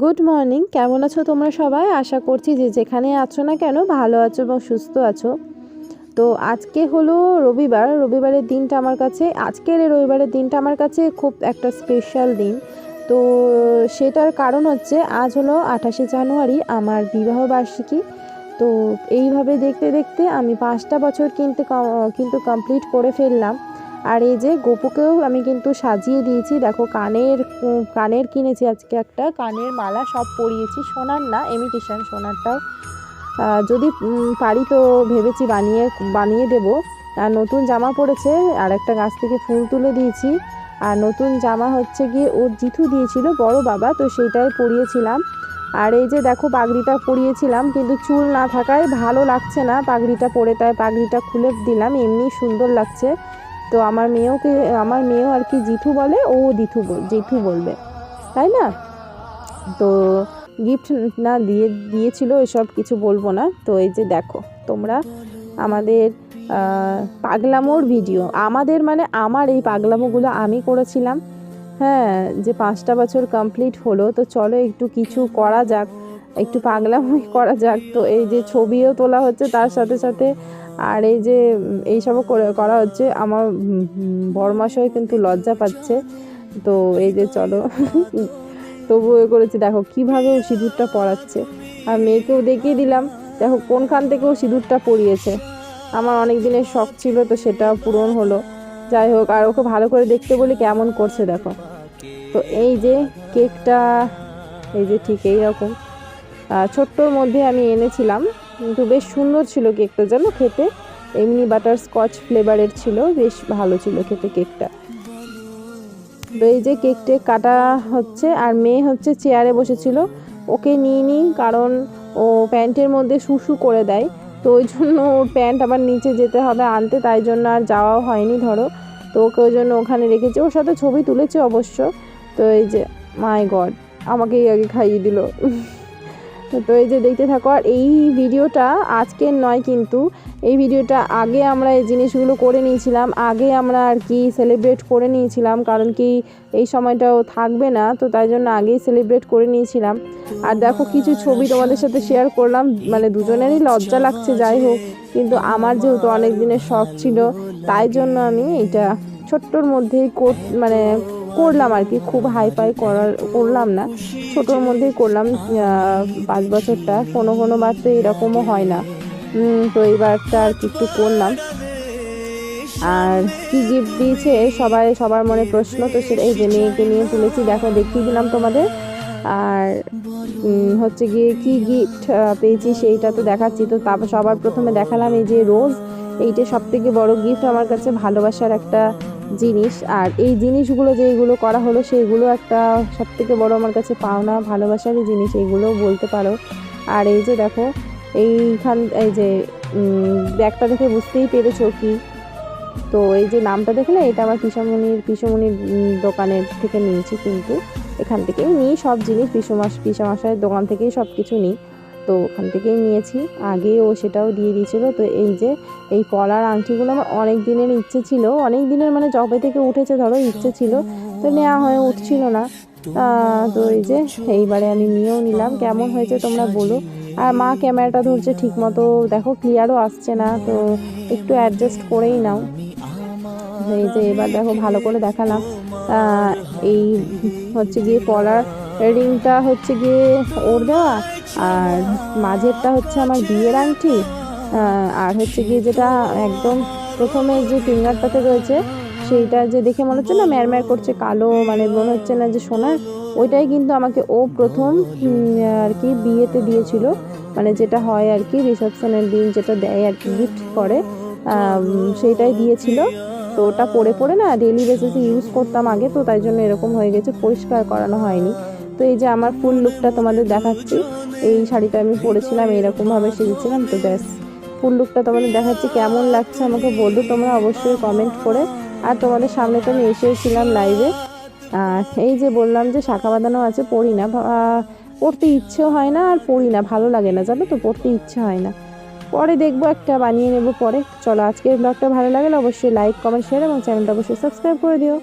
Good morning কেমন আছো তোমরা সবাই? আশা করছি যে যেখানে আছো না কেন ভালো আছো এবং সুস্থ আছো। তো আজকে হলো রবিবার, রবিবারের দিনটা আমার কাছে, আজকের এই রবিবারের দিনটা আমার কাছে খুব একটা স্পেশাল দিন। তো সেটার কারণ হচ্ছে, আজ হলো আঠাশে জানুয়ারি, আমার বিবাহ বার্ষিকী। তো এইভাবে দেখতে দেখতে আমি পাঁচটা বছর কিন্তু কিন্তু কমপ্লিট করে ফেললাম। আর এই যে গোপুকেও আমি কিন্তু সাজিয়ে দিয়েছি। দেখো কানের কানের কিনেছি আজকে একটা। কানের মালা সব পরিয়েছি। সোনার না এমিটেশন সোনারটাও। যদি পারি তো ভেবেছি বানিয়ে বানিয়ে দেব। আর নতুন জামা পড়েছে, আর একটা গাছ থেকে ফুল তুলে দিয়েছি। আর নতুন জামা হচ্ছে গিয়ে ওর জিথু দিয়েছিল, বড় বাবা, তো সেইটাই পরিয়েছিলাম। আর এই যে দেখো পাগড়িটা পরিয়েছিলাম, কিন্তু চুল না থাকায় ভালো লাগছে না পাগড়িটা পরে, তাই পাগড়িটা খুলে দিলাম। এমনি সুন্দর লাগছে। তো আমার মেয়েওকে, আমার মেয়েও আর কি জিথু বলে, ও বল, জিথু বলবে, তাই না? তো গিফট না দিয়ে, দিয়েছিল, এসব কিছু বলব না। তো এই যে দেখো, তোমরা আমাদের পাগলামোর ভিডিও আমাদের মানে আমার এই পাগলামোগুলো আমি করেছিলাম। হ্যাঁ যে পাঁচটা বছর কমপ্লিট হলো, তো চলো একটু কিছু করা যাক, একটু পাগলামোই করা যাক। তো এই যে ছবিও তোলা হচ্ছে, তার সাথে সাথে আর এই যে এইসবও করে হচ্ছে। আমার বরমাসও কিন্তু লজ্জা পাচ্ছে। তো এই যে চলো তবু এ করেছি। দেখো কীভাবে ও সিঁদুরটা পরাচ্ছে। আর মেয়েকেও দেখিয়ে দিলাম। দেখো কোনখান থেকে ও সিঁদুরটা পরিয়েছে। আমার অনেক দিনের শখ ছিল তো সেটা পূরণ হলো। যাই হোক, আর ওকে ভালো করে দেখতে বলি কেমন করছে, দেখো। তো এই যে কেকটা, এই যে ঠিক এইরকম ছোট্টর মধ্যে আমি এনেছিলাম। কিন্তু বেশ সুন্দর ছিল কেকটা যেন খেতে? এমনি বাটার স্কচ ফ্লেভারের ছিল, বেশ ভালো ছিল খেতে কেকটা। তো এই যে কেক টেক কাটা হচ্ছে, আর মেয়ে হচ্ছে চেয়ারে বসেছিল। ওকে নিয়ে নিই, কারণ ও প্যান্টের মধ্যে শুশু করে দেয়। তো ওই জন্য ওর প্যান্ট আবার নিচে যেতে হবে আনতে, তাই জন্য আর যাওয়াও হয়নি, ধরো। তো ওকে ওই জন্য ওখানে রেখেছে। ওর সাথে ছবি তুলেছে অবশ্য। তো এই যে মাই গড আমাকেই আগে খাইয়ে দিল। তো এই যে দেখতে থাকো, আর এই ভিডিওটা আজকের নয় কিন্তু, এই ভিডিওটা আগে আমরা এই জিনিসগুলো করে নিয়েছিলাম, আগে আমরা আর কি সেলিব্রেট করে নিয়েছিলাম, কারণ কি এই সময়টাও থাকবে না, তো তাই জন্য আগেই সেলিব্রেট করে নিয়েছিলাম। আর দেখো কিছু ছবি তোমাদের সাথে শেয়ার করলাম মানে দুজনেরই লজ্জা লাগছে, যাই হোক, কিন্তু আমার যেহেতু অনেক দিনের শখ ছিল, তাই জন্য আমি এটা ছোট্টর মধ্যেই মানে করলাম আর কি, খুব হাই ফাই করার, করলাম না। ছোটোর মধ্যেই করলাম পাঁচ বছরটা, কোনো কোনো বার তো এরকমও হয় না। তো এইবারটা আর কি একটু করলাম। আর কি গিফট দিয়েছে, সবাই, সবার মনে প্রশ্ন, তো সেটা এই যে মেয়েকে নিয়ে তুলেছি, দেখো, দেখিয়ে দিলাম তোমাদের। আর হচ্ছে গিয়ে কি গিফট পেয়েছি সেইটা তো দেখাচ্ছি। তো তারপর সবার প্রথমে দেখালাম এই যে রোজ এইটা সব থেকে বড় গিফট আমার কাছে ভালোবাসার একটা জিনিস। আর এই জিনিসগুলো যেগুলো করা হলো সেইগুলো একটা সব থেকে বড় আমার কাছে পাওনা, ভালোবাসারই জিনিস এইগুলো বলতে পারো। আর এই যে দেখো, এইখান, এই যে ব্যাগটা দেখে বুঝতেই পেরেছ কি? তো এই যে নামটা দেখলে, এটা আমার পিসামণির পিসমণির দোকানের থেকে নিয়েছি কিন্তু। এখান থেকেই নিই সব জিনিস, পিসমাস পিসামশাইয়ের দোকান থেকেই সব কিছু নিই। তো ওখান থেকেই নিয়েছি। আগে ও সেটাও দিয়ে দিয়েছিল। তো এই যে, এই পলার আংটিগুলো আমার অনেক দিনের ইচ্ছে ছিল। অনেক দিনের মানে জবে থেকে উঠেছে ধরো, ইচ্ছে ছিল। তো নেওয়া হয়ে উঠছিল না। তো এই যে, এইবারে আমি নিয়েও নিলাম। কেমন হয়েছে তোমরা বলো। আর মা ক্যামেরাটা ধরছে ঠিক মতো দেখো, ক্লিয়ারও আসছে না। তো একটু অ্যাডজাস্ট করেই নাও। এই যে, এবার দেখো, ভালো করে দেখালাম। এই হচ্ছে গিয়ে পলার রিংটা হচ্ছে গিয়ে ওর দেওয়া, আর মাঝেরটা হচ্ছে আমার বিয়ের আংটি আর হচ্ছে গিয়ে যেটা একদম প্রথমে যে ফিঙ্গারটাতে রয়েছে, সেইটা যে দেখে মনে হচ্ছে না ম্যারম্যার করছে কালো মানে মনে হচ্ছে না যে সোনার, ওইটাই কিন্তু আমাকে ও প্রথম আর কি বিয়েতে দিয়েছিল। মানে যেটা হয় আর কি রিসেপশনের দিন যেটা দেয় আর কি গিফট করে সেইটাই দিয়েছিল। তো ওটা পরে পরে না ডেলি বেসিসে ইউজ করতাম আগে, তো তাই জন্য এরকম হয়ে গেছে, পরিষ্কার করানো হয়নি। তো এই যে আমার ফুল লুকটা তোমাদের দেখাচ্ছি। এই শাড়িটা আমি পরেছিলাম এরকমভাবে সেজেছিলাম, তো ব্যাস। ফুল লুকটা তোমাদের দেখাচ্ছি, কেমন লাগছে আমাকে বলতো তোমরা অবশ্যই কমেন্ট করে। আর তোমাদের সামনে তো আমি এসেছিলাম লাইভে এই যে বললাম যে শাখা বাঁধানো আছে পড়ি না পড়তে ইচ্ছেও হয় না আর পড়ি না, ভালো লাগে না, জানো তো পড়তে ইচ্ছে হয় না। পরে দেখব, একটা বানিয়ে নেব পরে। চলো, আজকের ব্লগটা ভালো লাগলে অবশ্যই লাইক কমেন্ট শেয়ার এবং চ্যানেলটা অবশ্যই সাবস্ক্রাইব করে দিও।